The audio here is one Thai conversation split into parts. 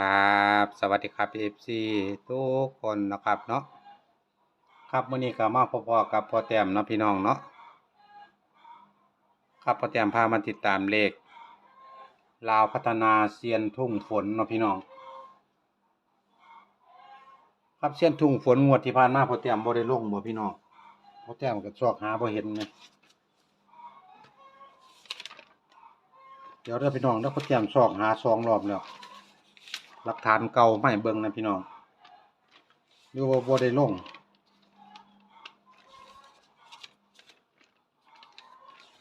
ครับ สวัสดีครับ FC ทุกคนนะครับเนาะครับมื้อนี้ก็มาพบๆกับพ่อแต้มเนาะพี่น้องเนาะครับพ่อแต้มพามาติดตามเลขลาวพัฒนาเซียนทุ่งฝนเนาะพี่น้อง ครับเซียนทุ่งฝนงวดที่ผ่านมาพ่อแต้มบ่ได้ลงบ่พี่น้องพ่อแต้มก็ซอกหาบ่เห็นไงเดี๋ยวเด้อพี่น้องเด้อพ่อแต้มซอกหาสองรอบแล้ว หลักฐานเก่าไม่เบิ่งนะพี่น้องอยู่ว่าบ่ได้ลง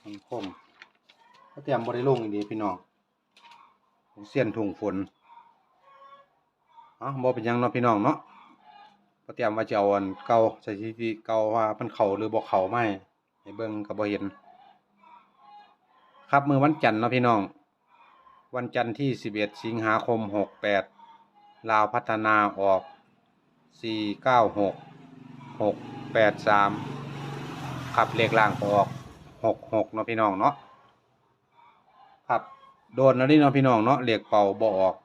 สังคมก็เตรียมบ่ได้ลงอีกเดีพี่น้องเสียนถุงฝนอ๋อบ่เป็นยังเนาะพี่น้องเนาะก็เตรียมว่าจะเอาอันเก่าสถิติเก่าว่ามันเข้าหรือบ่เข้าไม่ให้เบิ่งก็บ่เห็น ครับมือวันจันทร์เนาะพี่น้องวันจันทร์ที่ 11 สิงหาคม 68 ลาวพัฒนาออก 496 683ครับเลขล่างก็ออก 66เนาะพี่น้องเนาะครับโดนแล้วนี่เนาะพี่น้องเนาะเลขเป่าบ่ออก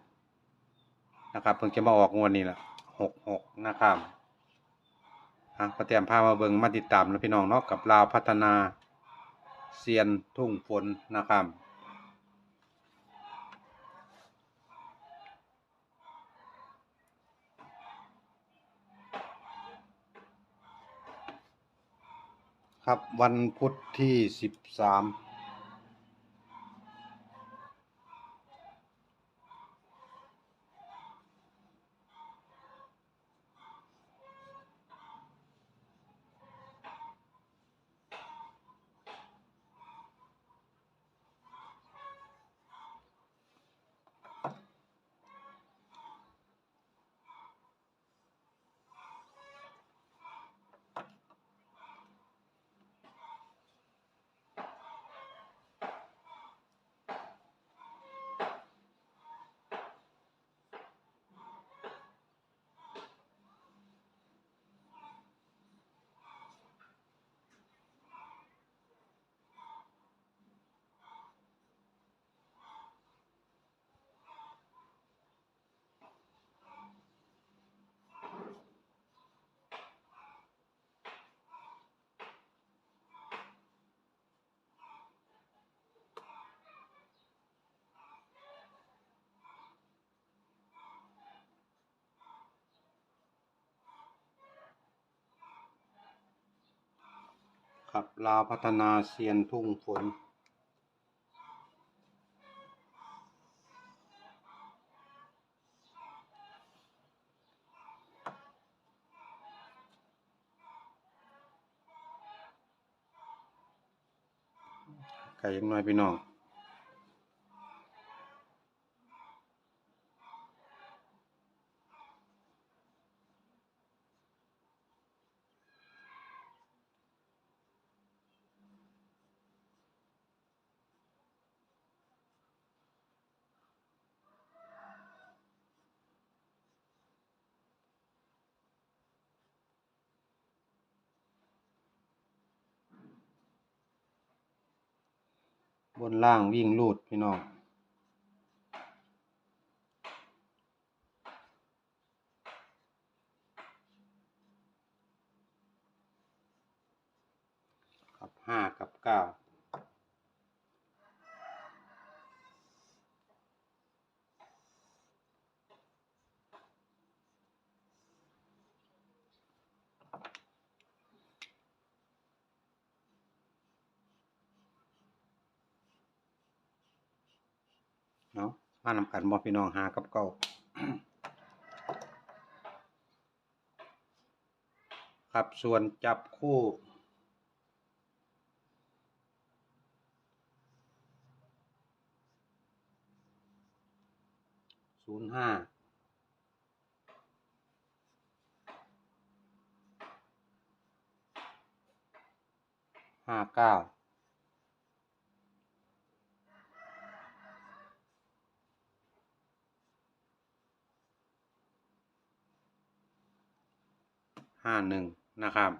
นะครับเพิ่งจะมาออกงวดนี้แหละ66นะครับอะก็เตรียมพามาเบิงมาติดตามเนาะพี่น้องเนาะกับลาวพัฒนาเซียนทุ่งฝนนะครับ ครับวันพุธที่สิบสามับลาวพัฒนาเซียนทุ่งฝน ไก่ยังน้อยพี่น้อง บนล่างวิ่งลูดพี่น้อง กับห้ากับเก้าเนาะ มานำกันบ่พี่น้องหากับเก้าครับส่วนจับคู่ศูนย์ห้าห้าเก้า ห้าหนึ่งนะครับ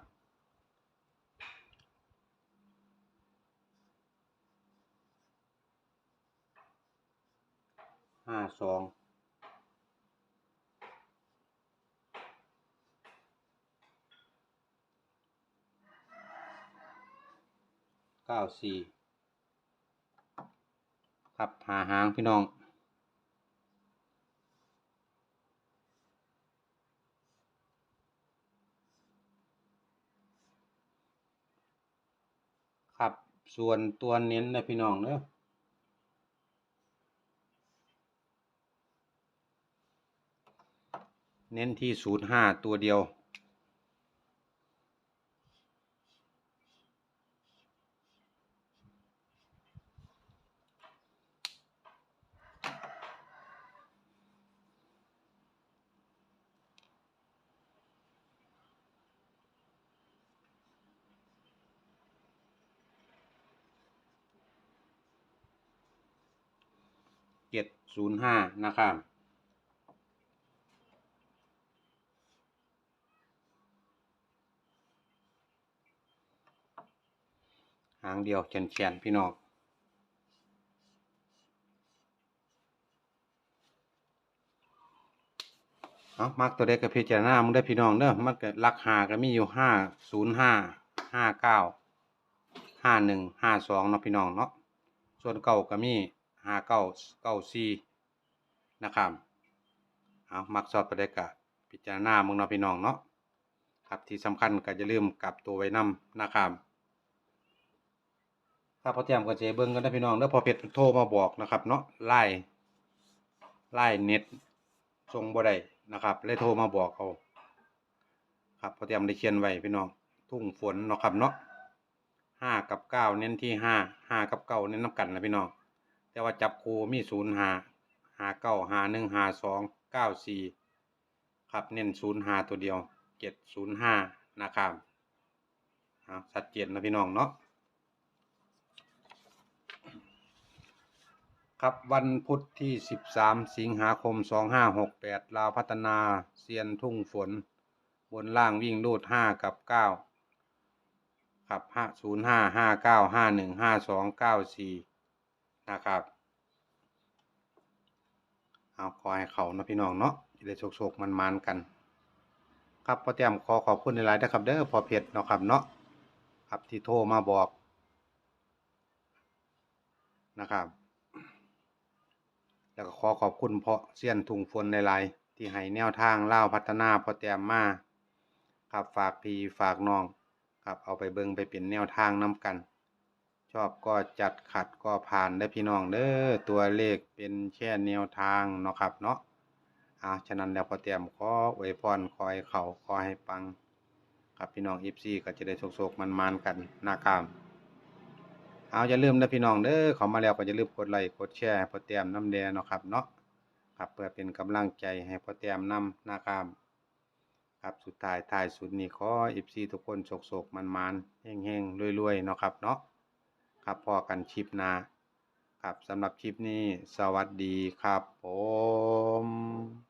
ห้าสองเก้าสี่ขับหาหางพี่น้อง ครับ ส่วนตัวเน้นนะพี่น้องเนอะเน้นที่ศูนย์ห้าตัวเดียว เจ็ดศูนย์ห้านะครับหางเดียวแขนๆพี่น้องเอามักตัวเด็กกับพิจารณามึงได้พี่น้องเด้อมันก็ลักหาก็มีอยู่ห้าศูนย์ห้าห้าเก้าห้าหนึ่งห้าสองเนาะพี่น้องเนาะส่วนเก่าก็มี ห้าเก้าเก้าสี่นะครับเอามักสอบตัวเด็กกับพิจารณามึงนาพี่น้องเนาะครับที่สำคัญก็จะลืมกลับตัวไว้นำนะครับครับพอเตรียมก็จะเบิ่งกันนะพี่น้องเด้อพอเพชรโทรมาบอกนะครับเนาะไล่ไล่เน็ตส่งบ่ได้นะครับเลยโทรมาบอกเขาครับพอเตรียมได้เขียนไว้พี่น้องทุ่งฝนเนาะครับเนาะห้ากับเก้าเน้นที่ห้าห้ากับเก้าเน้นน้ำกันนะพี่น้อง แต่ว่าจับคูมีศูนย์หาหาเก้าหาหนึ่งหาสองเก้าสี่ครับเน้นศูนย์หาตัวเดียวเจ็ดศูนย์ห้านะครับเอาชัดเจนนะพี่น้องเนาะครับวันพุธที่ 13 สิงหาคม 2568 ลาวพัฒนาเซียนทุ่งฝน บนล่างวิ่งรูด 5 กับ 9 ครับ5 0 5 5 9 5 1 5 2 9 4 นะครับเอาขอให้เขานะพี่น้องเนาะจะได้โชคๆมันๆกัน ครับพ่อแต้มขอขอบคุณในไลน์นะครับเด้อพอเพชรเนาะครับเนาะครับที่โทรมาบอกนะครับ แล้วก็ขอขอบคุณเพราะเสี้ยนทุงฝนในไลน์ที่ให้แนวทางเล่าพัฒนาพอแต้มมาครับฝากพี่ฝากน้องครับเอาไปเบิงไปเป็นแนวทางนํกัน ชอบก็จัดขัดก็ผ่านได้พี่น้องเด้อตัวเลขเป็นแค่แนวทางเนาะครับเนาะอ่าฉะนั้นแล้วพอแต้มขออวยพรขอให้เขาขอให้ปัง ครับพี่น้อง FC ก็จะได้โชคๆมันๆกันนะครับเอาอย่าลืมนะพี่น้องเด้อเข้ามาแล้วก็อย่าลืมกดไลค์กดแชร์พอแต้มน้ำแดงเนาะครับเนาะครับเพื่อเป็นกำลังใจให้พ่อแต้มนำนะครับครับสุดท้ายท้ายสุดนี้ขอ FC ทุกคนโศกๆมันๆเฮงๆรวยๆเนาะครับเนาะ ครับพอกันชิปนะครับสำหรับคลิปนี้สวัสดีครับผม